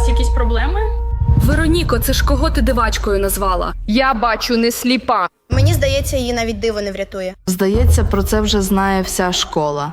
вас якісь проблеми? Вероніко, це ж кого ти дивачкою назвала? Я бачу не сліпа. Мені здається, її навіть диво не врятує. Здається, про це вже знає вся школа.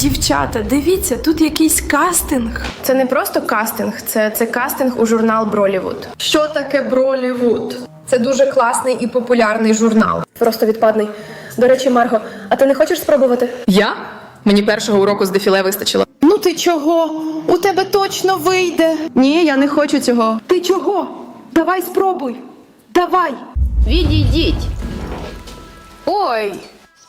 Дівчата, дивіться, тут якийсь кастинг. Це не просто кастинг, це, це кастинг у журнал Бролівуд. Що таке Бролівуд? Це дуже класний і популярний журнал. Просто відпадний. До речі, Марго, а ти не хочеш спробувати? Я? Мені першого уроку з дефіле вистачило. Ну ти чого? У тебе точно вийде. Ні, я не хочу цього. Ти чого? Давай спробуй. Давай. Відійдіть. Ой.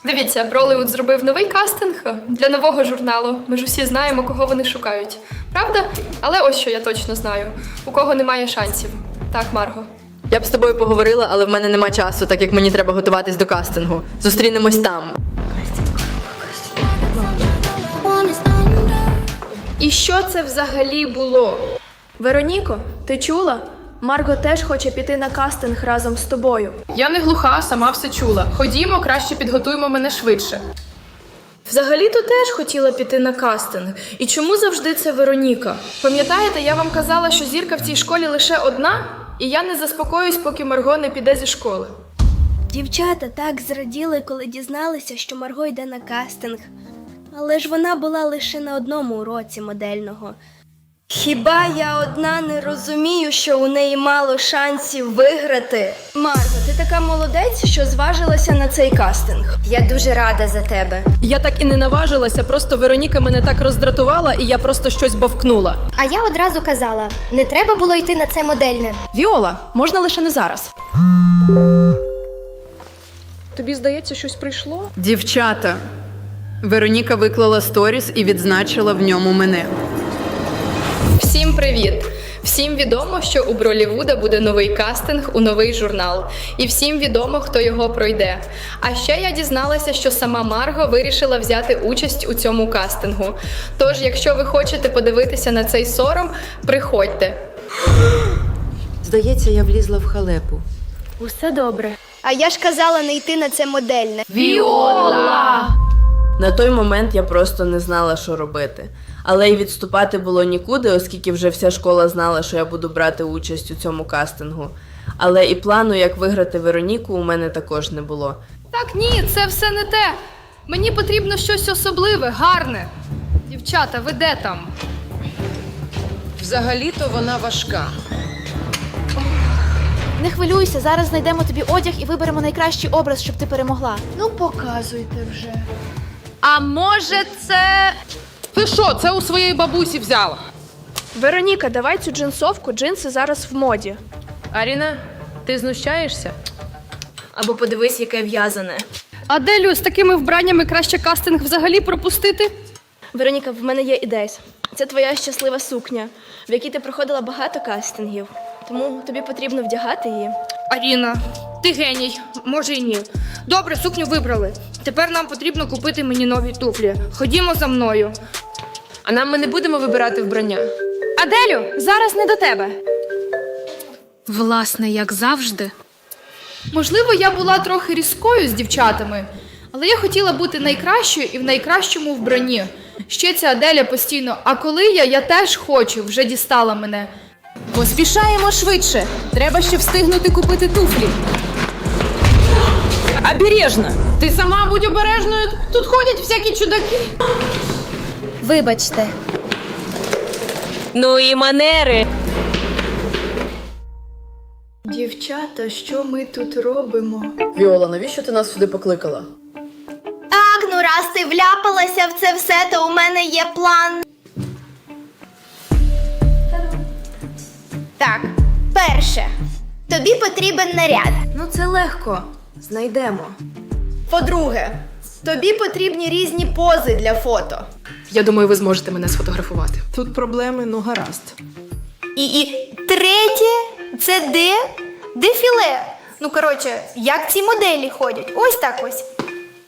Дивіться, Бролливуд зробив новий кастинг для нового журналу. Ми ж усі знаємо, кого вони шукають. Правда? Але ось що я точно знаю: у кого немає шансів. Так, Марго. Я б з тобою поговорила, але в мене нема часу, так як мені треба готуватись до кастингу. Зустрінемось там. І що це взагалі було? Вероніко, ти чула? Марго теж хоче піти на кастинг разом з тобою. Я не глуха, сама все чула. Ходімо, краще підготуємо мене швидше. Взагалі-то теж хотіла піти на кастинг. І чому завжди це Вероніка? Пам'ятаєте, я вам казала, що зірка в цій школі лише одна, і я не заспокоюсь, поки Марго не піде зі школи. Дівчата так зраділи, коли дізналися, що Марго йде на кастинг. Але ж вона була лише на одному уроці модельного. Хіба я одна не розумію, що у неї мало шансів виграти? Марго, ти така молодець, що зважилася на цей кастинг. Я дуже рада за тебе. Я так і не наважилася, просто Вероніка мене так роздратувала, і я просто щось бовкнула. А я одразу казала: не треба було йти на це модельне. Віола, можна лише не зараз. Тобі здається, щось прийшло? Дівчата. Вероніка виклала сторіс і відзначила в ньому мене. Всім привіт! Всім відомо, що у Бролівуда буде новий кастинг у новий журнал, і всім відомо, хто його пройде. А ще я дізналася, що сама Марго вирішила взяти участь у цьому кастингу. Тож, якщо ви хочете подивитися на цей сором, приходьте. Здається, я влізла в халепу. Усе добре. А я ж казала не йти на це модельне. На той момент я просто не знала, що робити. Але й відступати було нікуди, оскільки вже вся школа знала, що я буду брати участь у цьому кастингу. Але і плану, як виграти Вероніку, у мене також не було. Так, ні, це все не те. Мені потрібно щось особливе, гарне. Дівчата, ви де там? Взагалі-то вона важка. Не хвилюйся, зараз знайдемо тобі одяг і виберемо найкращий образ, щоб ти перемогла. Ну, показуйте вже. А може це. Ти що, це у своєї бабусі взяла? Вероніка, давай цю джинсовку, джинси зараз в моді. Аріна, ти знущаєшся? Або подивись, яке в'язане. Аделю, з такими вбраннями краще кастинг взагалі пропустити. Вероніка, в мене є ідея. Це твоя щаслива сукня, в якій ти проходила багато кастингів. Тому тобі потрібно вдягати її. Аріна, ти геній, може і ні. Добре, сукню вибрали. Тепер нам потрібно купити мені нові туфлі. Ходімо за мною. А нам ми не будемо вибирати вбрання. Аделю, зараз не до тебе. Власне, як завжди. Можливо, я була трохи різкою з дівчатами, але я хотіла бути найкращою і в найкращому вбранні. Ще ця Аделя постійно, а коли я, я теж хочу, вже дістала мене. Поспішаємо швидше. Треба ще встигнути купити туфлі. Обережно! Ти сама будь обережною. Тут ходять всякі чудаки. Вибачте. Ну і манери. Дівчата, що ми тут робимо? Віола, навіщо ти нас сюди покликала? Так, ну раз ти вляпалася в це все, то у мене є план. Так, перше. Тобі потрібен наряд. Ну це легко. Знайдемо. По-друге, тобі потрібні різні пози для фото. Я думаю, ви зможете мене сфотографувати. Тут проблеми, ну гаразд. І, і третє це де? Дефіле. Ну, коротше, як ці моделі ходять? Ось так ось.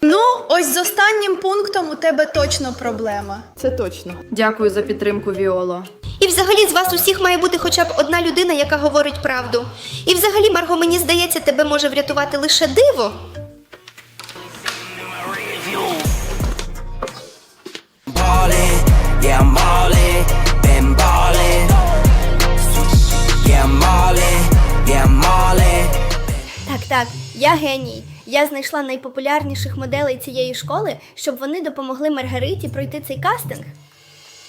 Ну, ось з останнім пунктом у тебе точно проблема. Це точно. Дякую за підтримку, Віоло. І взагалі з вас усіх має бути хоча б одна людина, яка говорить правду. І взагалі, Марго, мені здається, тебе може врятувати лише диво. Так, так, я геній. Я знайшла найпопулярніших моделей цієї школи, щоб вони допомогли Маргариті пройти цей кастинг.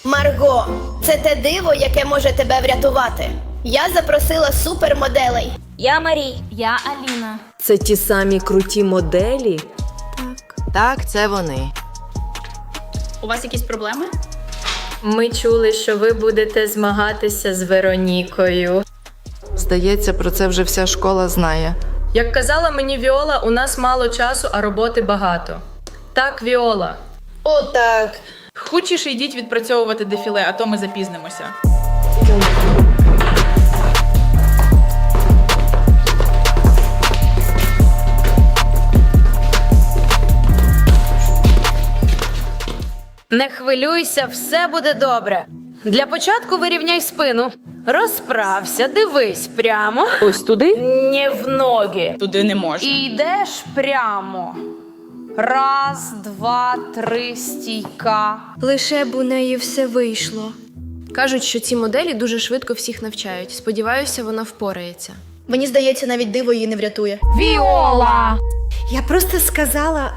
Марго, це те диво, яке може тебе врятувати. Я запросила супермоделей. Я Марій. Я Аліна. Це ті самі круті моделі. Так, це вони. У вас якісь проблеми? Ми чули, що ви будете змагатися з Веронікою. Здається, про це вже вся школа знає. Як казала мені Віола, у нас мало часу, а роботи багато. Так, Віола. О, так. Хучіше йдіть відпрацьовувати дефіле, а то ми запізнимося. Не хвилюйся, все буде добре. Для початку вирівняй спину. Розправся, дивись прямо. Ось туди? Не в ноги. Туди не можна. І йдеш прямо. Раз, два, три, стійка. Лише б у неї все вийшло. Кажуть, що ці моделі дуже швидко всіх навчають. Сподіваюся, вона впорається. Мені здається, навіть диво її не врятує. Віола! Я просто сказала.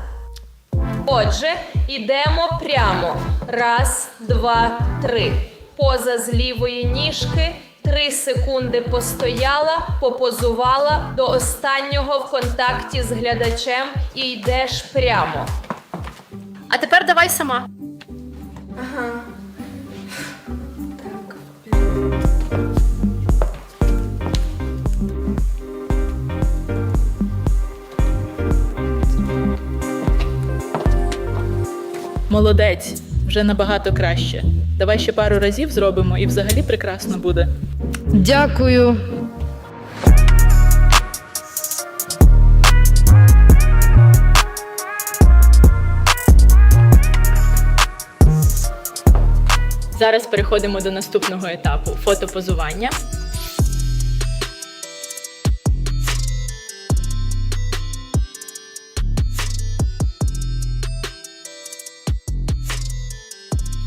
Отже, йдемо прямо. Раз, два, три. Поза з лівої ніжки. Три секунди постояла, попозувала до останнього в контакті з глядачем і йдеш прямо. А тепер давай сама. Молодець, вже набагато краще. Давай ще пару разів зробимо і взагалі прекрасно буде. Дякую. Зараз переходимо до наступного етапу фотопозування.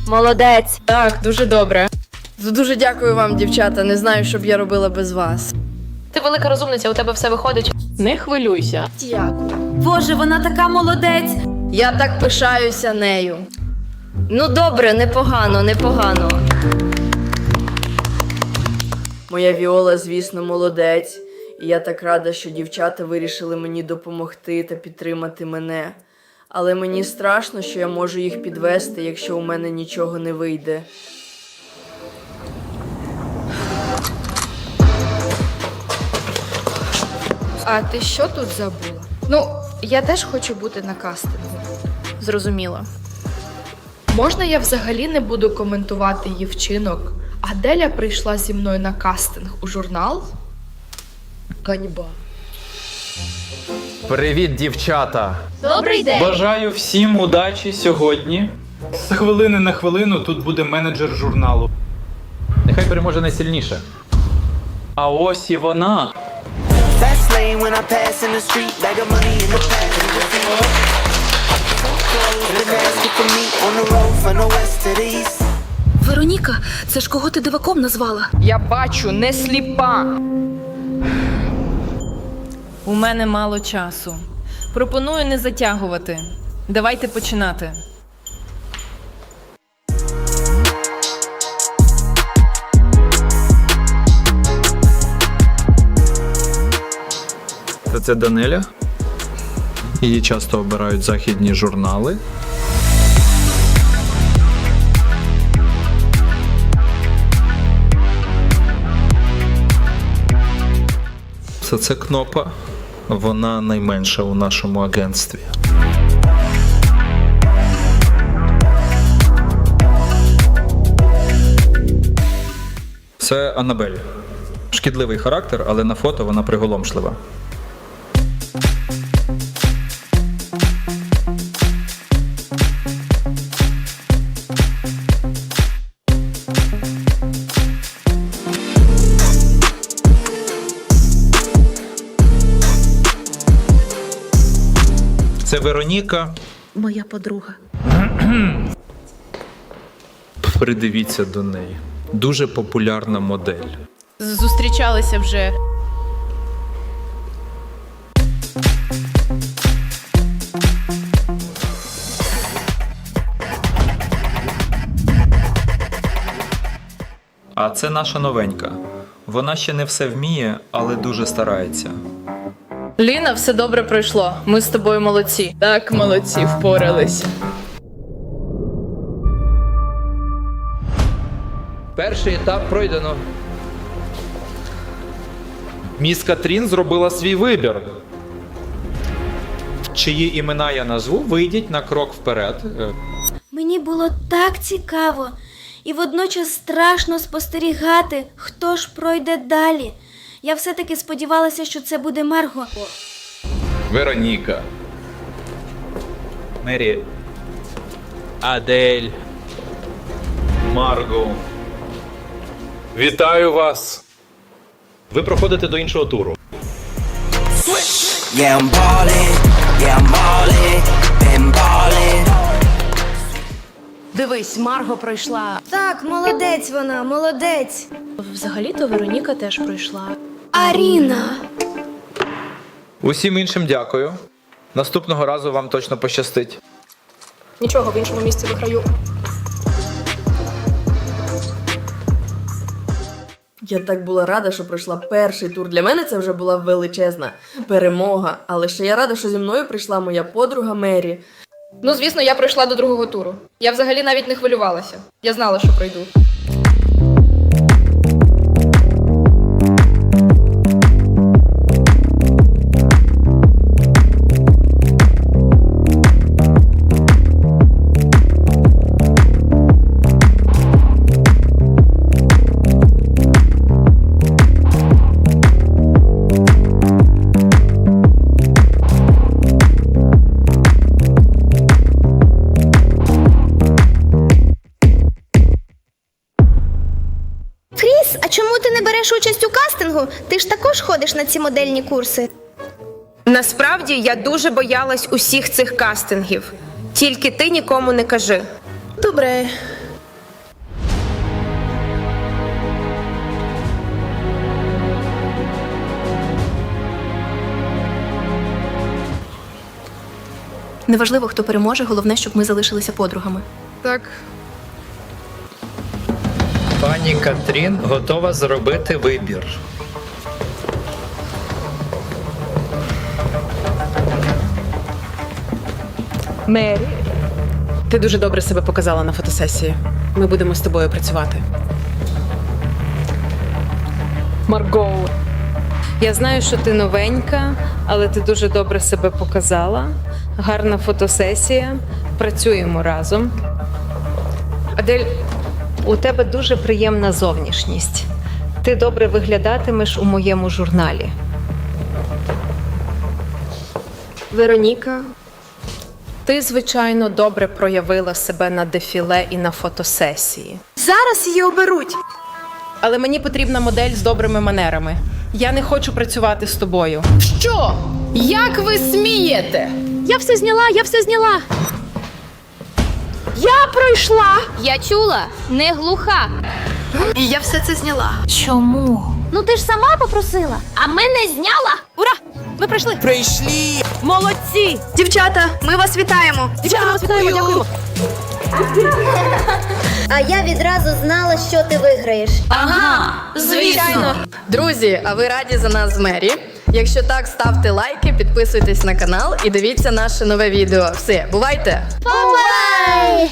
Молодець. Так, дуже добре. Дуже дякую вам, дівчата. Не знаю, що б я робила без вас. Ти велика розумниця, у тебе все виходить. Не хвилюйся. Боже, вона така молодець. Я так пишаюся нею. Ну добре, непогано, непогано. Моя Віола, звісно, молодець. І я так рада, що дівчата вирішили мені допомогти та підтримати мене. Але мені страшно, що я можу їх підвести, якщо у мене нічого не вийде. А ти що тут забула? Ну, я теж хочу бути на кастингу. Зрозуміло. Можна я взагалі не буду коментувати її вчинок? Аделя прийшла зі мною на кастинг у журнал? Ганьба. Привіт, дівчата! Добрий день! Бажаю всім удачі сьогодні. З хвилини на хвилину тут буде менеджер журналу. Нехай переможе найсильніше. А ось і вона. Вероніка, це ж кого ти диваком назвала? Я бачу, не сліпа. У мене мало часу. Пропоную не затягувати. Давайте починати. Та це Данеля. Її часто обирають західні журнали. Це це кнопа. Вона найменша у нашому агентстві. Це Анабель. Шкідливий характер, але на фото вона приголомшлива. Вероніка. Моя подруга. Придивіться до неї. Дуже популярна модель. Зустрічалися вже. А це наша новенька. Вона ще не все вміє, але дуже старається. Ліна, все добре пройшло. Ми з тобою молодці. Так, молодці, впоралися. Перший етап пройдено. Міс Катрін зробила свій вибір. Чиї імена я назву, вийдіть на крок вперед. Е, Мені було так цікаво і водночас страшно спостерігати, хто ж пройде далі. Я все-таки сподівалася, що це буде Марго. Вероніка. Мері. Адель. Марго. Вітаю вас! Ви проходите до іншого туру. Yeah, I'm ballin', yeah, I'm ballin', been ballin'. Дивись, Марго пройшла. Так, молодець вона, молодець. Взагалі-то Вероніка теж пройшла. Аріна. Усім іншим дякую. Наступного разу вам точно пощастить. Нічого, в іншому місці виграю. Я так була рада, що пройшла перший тур. Для мене це вже була величезна перемога. Але ще я рада, що зі мною прийшла моя подруга Мері. Ну, звісно, я пройшла до другого туру. Я взагалі навіть не хвилювалася. Я знала, що пройду. Ці модельні курси. Насправді я дуже боялась усіх цих кастингів. Тільки ти нікому не кажи. Добре. Неважливо, хто переможе, головне, щоб ми залишилися подругами. Так, Пані Катрін готова зробити вибір. Мері. Ти дуже добре себе показала на фотосесії. Ми будемо з тобою працювати. Марго. Я знаю, що ти новенька, але ти дуже добре себе показала. Гарна фотосесія. Працюємо разом. Адель, у тебе дуже приємна зовнішність. Ти добре виглядатимеш у моєму журналі. Вероніка, ти, звичайно, добре проявила себе на дефіле і на фотосесії. Зараз її оберуть. Але мені потрібна модель з добрими манерами. Я не хочу працювати з тобою. що? Як ви смієте? Я все зняла, я все зняла. Я пройшла. Я чула, не глуха. І я все це зняла. Чому? Ну ти ж сама попросила, а мене зняла. Ура! Ми пройшли. Прийшли. Молодці! Дівчата, ми вас вітаємо! Дівчата, ми вас вітаємо, дякуємо. А я відразу знала, що ти виграєш. Ага, Звичайно. Друзі, а ви раді за нас з Мері? Якщо так, ставте лайки, підписуйтесь на канал і дивіться наше нове відео. Все, бувайте! Бувай!